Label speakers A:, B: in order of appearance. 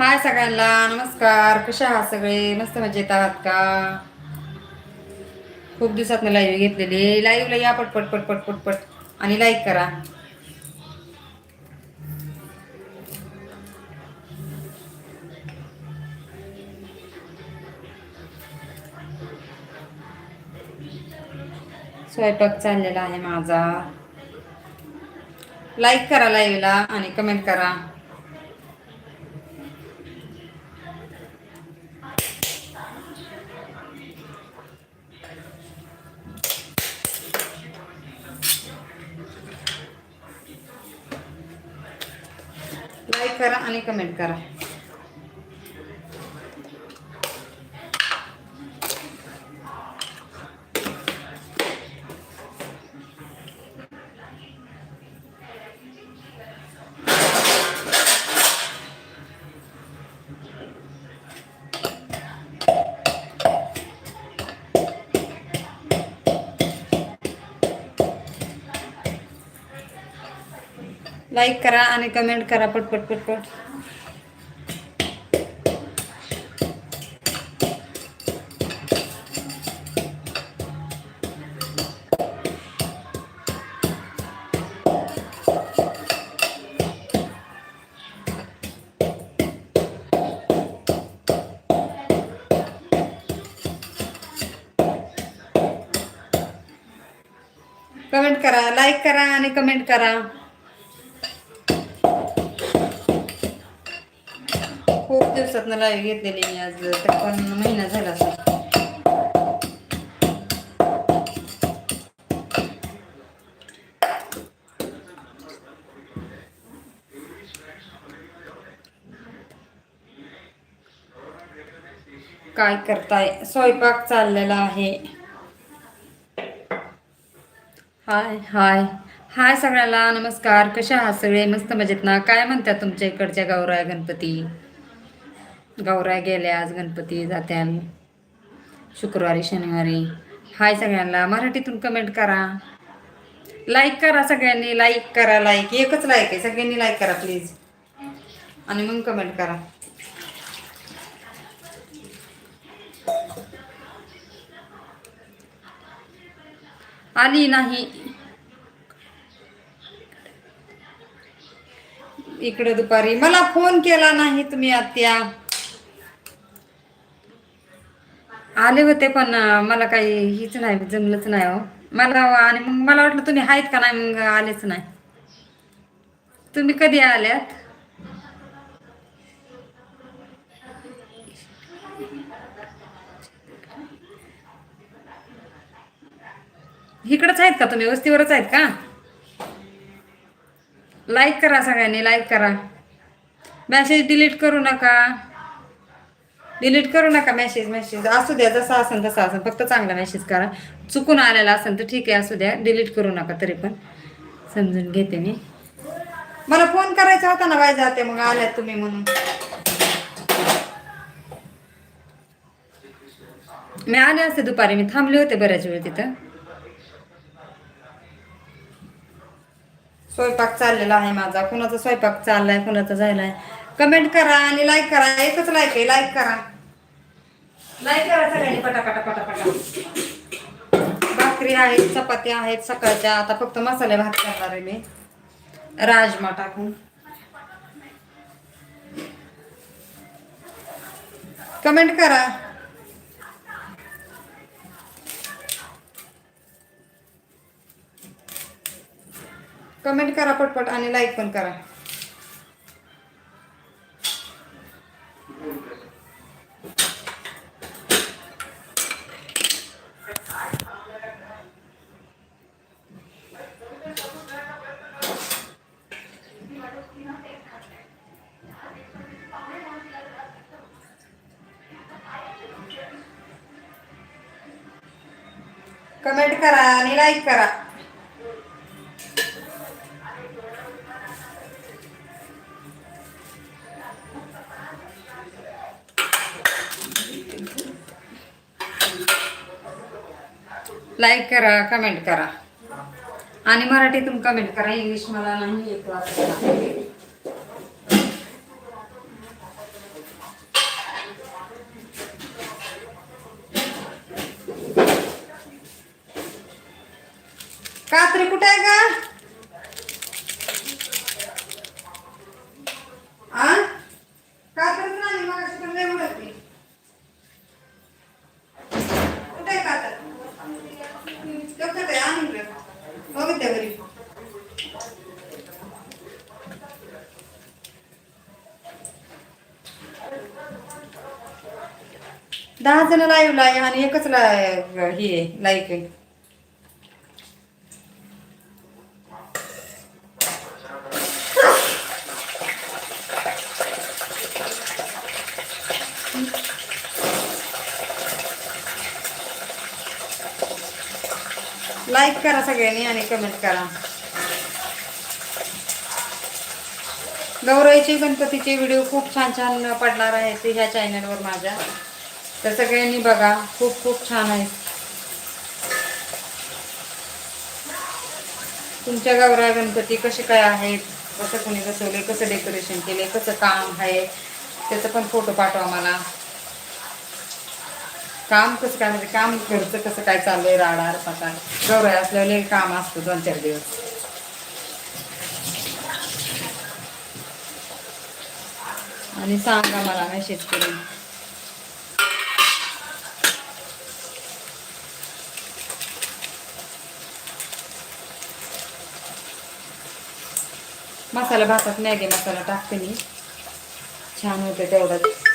A: हाय सगळ्यांना नमस्कार. कशा आहात सगळे? मस्त मजेत आहात का? खूप दिवसात लाईव्ह घेतलेली. लाईव्हला या पटपट पटपट पटपट. आणि लाईक करा. स्वयंपाक चाललेला आहे माझा. लाईक करा लाईव्हला आणि कमेंट करा. लाईक करा आणि कमेंट करा. लाईक करा आणि कमेंट करा पटपट पटपट कमेंट करा लाईक करा आणि कमेंट करा. खूप दिवसात लाईव्ह घेतलेली मी आज तर पण महिना झाला असेल. काय करताय? स्वयंपाक चाललेला आहे. हाय हाय. हाय सगळ्याला नमस्कार. कशा आहात सगळे? मस्त मजेत ना? काय म्हणतात तुमच्या इकडच्या गौराय गणपती? गौराय गेल्या आज गणपती जात्या. शुक्रवारी शनिवारी. हाय सगळ्यांना. मराठीतून कमेंट करा. लाईक करा सगळ्यांनी. लाईक करा लाईक एकच लाईक आहे. सगळ्यांनी लाईक करा प्लीज आणि मग कमेंट करा. आली नाही. इकडे दुपारी. मला फोन केला नाही तुम्ही आत्या. आले होते पण मला काही हीच नाही जमलंच नाही हो. मला आणि मग मला वाटलं तुम्ही आहेत का नाही मग आलेच नाही. तुम्ही कधी आल्यात? इकडंच आहेत का तुम्ही? वस्तीवरच आहेत का? लाईक करा सगळ्यांनी लाईक करा. मॅसेज डिलीट करू नका. डिलीट करू नका मेसेज मेसेज असू द्या जसा असेल तसा असेल. फक्त चांगला मेसेज करा. चुकून आलेला असेल तर ठीक आहे असू द्या. डिलीट करू नका तरी पण. समजून घेते मी. मला फोन करायचा होता ना बाय जाते मग आल्यात तुम्ही म्हणून. मी आले असते दुपारी. मी थांबले होते बऱ्याच वेळ तिथं. स्वयंपाक चाललेला आहे माझा. कुणाचा स्वयंपाक चाललाय कुणाचा झालाय? कमेंट करा आणि लाईक करा. एकच लाईक आहे लाईक करा. लाईक करा सगळ्यांनी पटापटा पटापटा. भाकरी आहेत चपात्या आहेत सकाळच्या. आता फक्त मसाले भात करणार आहे मी. राजमा टाकून. कमेंट करा. कमेंट करा पटपट आणि लाईक पण करा. कमेंट करा आणि लाईक करा. लाईक करा कमेंट करा. आणि मराठीतून कमेंट करा. इंग्लिश मला नाही येत कात्री कुठे आहे का? आ? कात्रच नाही मला पण नाही म्हणत होती. कुठे आहे कातर? लक्षात आहे? आणून ठेव. बघ त्या घरी. दहा जण लाईव्ह आहे आणि एकच ला हे लाईक आहे. लाईक करा सगळ्यांनी आणि कमेंट करा. गौराईचे गणपतीचे व्हिडिओ खूप छान छान पडणार आहेत ह्या चॅनलवर माझ्या. तर सगळ्यांनी बघा खूप खूप छान आहे. तुमच्या गौरा गणपती कसे काय आहेत कसं कोणी बसवले कसं डेकोरेशन केले कसं काम आहे त्याचं पण फोटो पाठवा मला. काम कसं काय म्हणजे काम घरचं कसं काय चाललंय राडार पटार गौराई असल्यावर काम असतं दोन चार दिवस. आणि सांगा मला मेसेज करून मसाला भातात मॅगी मसाला टाकते मी. छान होते तेवढंच.